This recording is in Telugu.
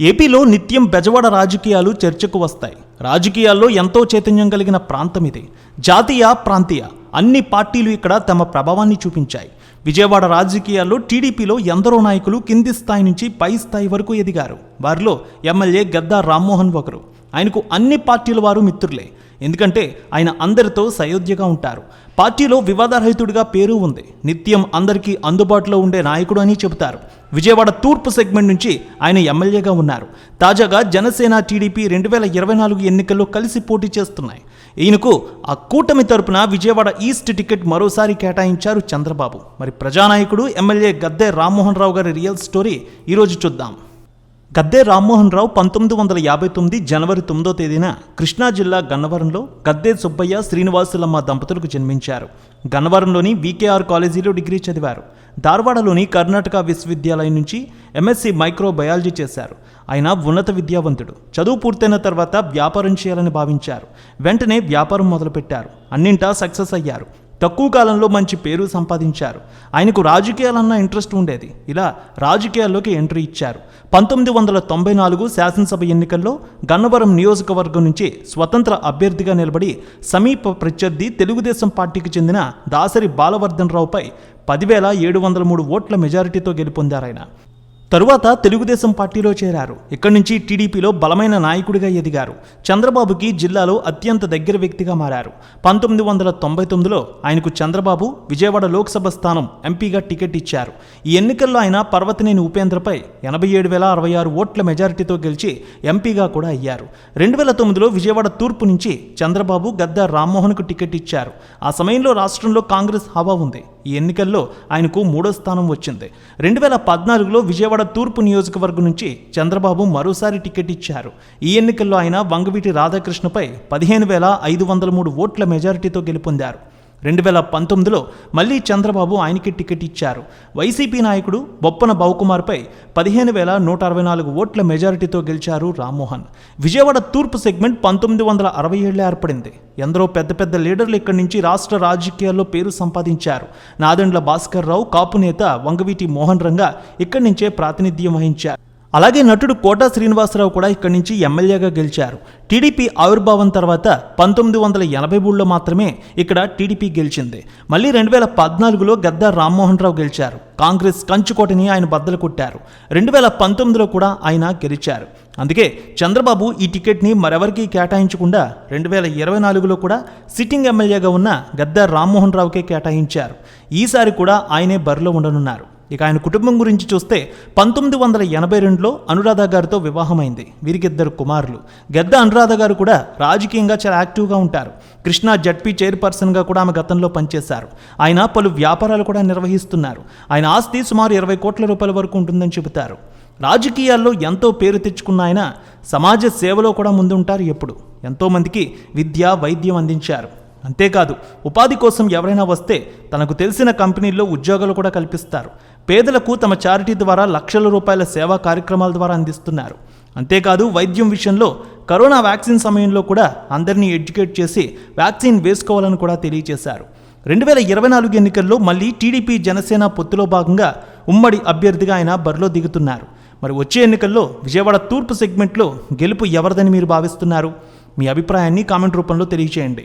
ఏపీలో నిత్యం బెజవాడ రాజకీయాలు చర్చకు వస్తాయి. రాజకీయాల్లో ఎంతో చైతన్యం కలిగిన ప్రాంతం ఇది. జాతీయ ప్రాంతీయ అన్ని పార్టీలు ఇక్కడ తమ ప్రభావాన్ని చూపించాయి. విజయవాడ రాజకీయాల్లో టీడీపీలో ఎందరో నాయకులు కింది స్థాయి నుంచి పై స్థాయి వరకు ఎదిగారు. వారిలో ఎమ్మెల్యే గద్దా రామ్మోహన్ ఒకరు. ఆయనకు అన్ని పార్టీల వారు మిత్రులే. ఎందుకంటే ఆయన అందరితో సయోధ్యగా ఉంటారు. పార్టీలో వివాదరహితుడిగా పేరు ఉంది. నిత్యం అందరికీ అందుబాటులో ఉండే నాయకుడు అని చెబుతారు. విజయవాడ తూర్పు సెగ్మెంట్ నుంచి ఆయన ఎమ్మెల్యేగా ఉన్నారు. తాజాగా జనసేన టీడీపీ రెండు వేల ఇరవై నాలుగు ఎన్నికల్లో కలిసి పోటీ చేస్తున్నాయి. ఈయనకు ఆ కూటమి తరపున విజయవాడ ఈస్ట్ టికెట్ మరోసారి కేటాయించారు చంద్రబాబు. మరి ప్రజానాయకుడు ఎమ్మెల్యే గద్దె రామ్మోహన్ రావు గారి రియల్ స్టోరీ ఈరోజు చూద్దాం. గద్దే రామ్మోహన్ రావు పంతొమ్మిది వందల యాభై తొమ్మిది జనవరి తొమ్మిదో తేదీన కృష్ణా జిల్లా గన్నవరంలో గద్దే సుబ్బయ్య శ్రీనివాసులమ్మ దంపతులకు జన్మించారు. గన్నవరంలోని వికేఆర్ కాలేజీలో డిగ్రీ చదివారు. ధార్వాడలోని కర్ణాటక విశ్వవిద్యాలయం నుంచి ఎంఎస్సి మైక్రోబయాలజీ చేశారు. ఆయన ఉన్నత విద్యావంతుడు. చదువు పూర్తయిన తర్వాత వ్యాపారం చేయాలని భావించారు. వెంటనే వ్యాపారం మొదలుపెట్టారు. అన్నింటా సక్సెస్ అయ్యారు. తక్కువ కాలంలో మంచి పేరు సంపాదించారు. ఆయనకు రాజకీయాలన్న ఇంట్రెస్ట్ ఉండేది. ఇలా రాజకీయాల్లోకి ఎంట్రీ ఇచ్చారు. పంతొమ్మిది వందల తొంభై నాలుగు శాసనసభ ఎన్నికల్లో గన్నవరం నియోజకవర్గం నుంచి స్వతంత్ర అభ్యర్థిగా నిలబడి సమీప ప్రత్యర్థి తెలుగుదేశం పార్టీకి చెందిన దాసరి బాలవర్ధన్ రావుపై పదివేల ఏడు వందల మూడు ఓట్ల మెజారిటీతో గెలుపొందారాయన. తరువాత తెలుగుదేశం పార్టీలో చేరారు. ఇక్కడి నుంచి టీడీపీలో బలమైన నాయకుడిగా ఎదిగారు. చంద్రబాబుకి జిల్లాలో అత్యంత దగ్గర వ్యక్తిగా మారారు. పంతొమ్మిది వందల తొంభై తొమ్మిదిలో ఆయనకు చంద్రబాబు విజయవాడ లోక్సభ స్థానం ఎంపీగా టికెట్ ఇచ్చారు. ఈ ఎన్నికల్లో ఆయన పర్వతనేని ఉపేంద్రపై ఎనభై ఏడు వేల అరవై ఆరు ఓట్ల మెజారిటీతో గెలిచి ఎంపీగా కూడా అయ్యారు. రెండు వేల తొమ్మిదిలో విజయవాడ తూర్పు నుంచి చంద్రబాబు గద్దా రామ్మోహన్కు టికెట్ ఇచ్చారు. ఆ సమయంలో రాష్ట్రంలో కాంగ్రెస్ హవా ఉంది. ఈ ఎన్నికల్లో ఆయనకు మూడో స్థానం వచ్చింది. రెండు వేల పద్నాలుగులో విజయవాడ తూర్పు నియోజకవర్గం నుంచి చంద్రబాబు మరోసారి టికెట్ ఇచ్చారు. ఈ ఎన్నికల్లో ఆయన వంగవీటి రాధాకృష్ణపై పదిహేను వేల ఐదు వందల మూడు ఓట్ల మెజారిటీతో గెలుపొందారు. రెండు వేల పంతొమ్మిదిలో మళ్ళీ చంద్రబాబు ఆయనకి టికెట్ ఇచ్చారు. వైసీపీ నాయకుడు బొప్పన బావుకుమార్పై పదిహేను వేల నూట అరవై నాలుగు ఓట్ల మెజారిటీతో గెలిచారు రామ్మోహన్. విజయవాడ తూర్పు సెగ్మెంట్ పంతొమ్మిది వందల అరవై ఏళ్ళే ఏర్పడింది. ఎందరో పెద్ద పెద్ద లీడర్లు ఇక్కడి నుంచి రాష్ట్ర రాజకీయాల్లో పేరు సంపాదించారు. నాదెండ్ల భాస్కర్ రావు కాపు నేత వంగవీటి మోహన్ రంగా ఇక్కడి నుంచే ప్రాతినిధ్యం వహించారు. అలాగే నటుడు కోటా శ్రీనివాసరావు కూడా ఇక్కడి నుంచి ఎమ్మెల్యేగా గెలిచారు. టీడీపీ ఆవిర్భావం తర్వాత పంతొమ్మిది వందల ఎనభై మూడులో మాత్రమే ఇక్కడ టీడీపీ గెలిచింది. మళ్ళీ రెండు వేల పద్నాలుగులో గద్దా రామ్మోహన్ రావు గెలిచారు. కాంగ్రెస్ కంచుకోటని ఆయన బద్దలు కొట్టారు. రెండు వేల పంతొమ్మిదిలో కూడా ఆయన గెలిచారు. అందుకే చంద్రబాబు ఈ టికెట్ని మరెవరికీ కేటాయించకుండా రెండు వేల ఇరవై నాలుగులో కూడా సిట్టింగ్ ఎమ్మెల్యేగా ఉన్న గద్దా రామ్మోహన్ రావుకే కేటాయించారు. ఈసారి కూడా ఆయనే బరిలో ఉండనున్నారు. ఇక ఆయన కుటుంబం గురించి చూస్తే పంతొమ్మిది వందల ఎనభై రెండులో అనురాధ గారితో వివాహమైంది. వీరికిద్దరు కుమారులు. గద్ద అనురాధ గారు కూడా రాజకీయంగా చాలా యాక్టివ్గా ఉంటారు. కృష్ణా జడ్పీ చైర్పర్సన్గా కూడా ఆమె గతంలో పనిచేశారు. ఆయన పలు వ్యాపారాలు కూడా నిర్వహిస్తున్నారు. ఆయన ఆస్తి సుమారు ఇరవై కోట్ల రూపాయల వరకు ఉంటుందని చెబుతారు. రాజకీయాల్లో ఎంతో పేరు తెచ్చుకున్న ఆయన సమాజ సేవలో కూడా ముందుంటారు ఎప్పుడు. ఎంతోమందికి విద్య వైద్యం అందించారు. అంతేకాదు ఉపాధి కోసం ఎవరైనా వస్తే తనకు తెలిసిన కంపెనీల్లో ఉద్యోగాలు కూడా కల్పిస్తారు. పేదలకు తమ చారిటీ ద్వారా లక్షల రూపాయల సేవా కార్యక్రమాల ద్వారా అందిస్తున్నారు. అంతేకాదు వైద్యం విషయంలో కరోనా వ్యాక్సిన్ సమయంలో కూడా అందరినీ ఎడ్యుకేట్ చేసి వ్యాక్సిన్ వేసుకోవాలని కూడా తెలియజేశారు. రెండు వేల ఇరవై నాలుగు ఎన్నికల్లో మళ్ళీ టీడీపీ జనసేన పొత్తులో భాగంగా ఉమ్మడి అభ్యర్థిగా ఆయన బరిలో దిగుతున్నారు. మరి వచ్చే ఎన్నికల్లో విజయవాడ తూర్పు సెగ్మెంట్లో గెలుపు ఎవరిదని మీరు భావిస్తున్నారు? మీ అభిప్రాయాన్ని కామెంట్ రూపంలో తెలియజేయండి.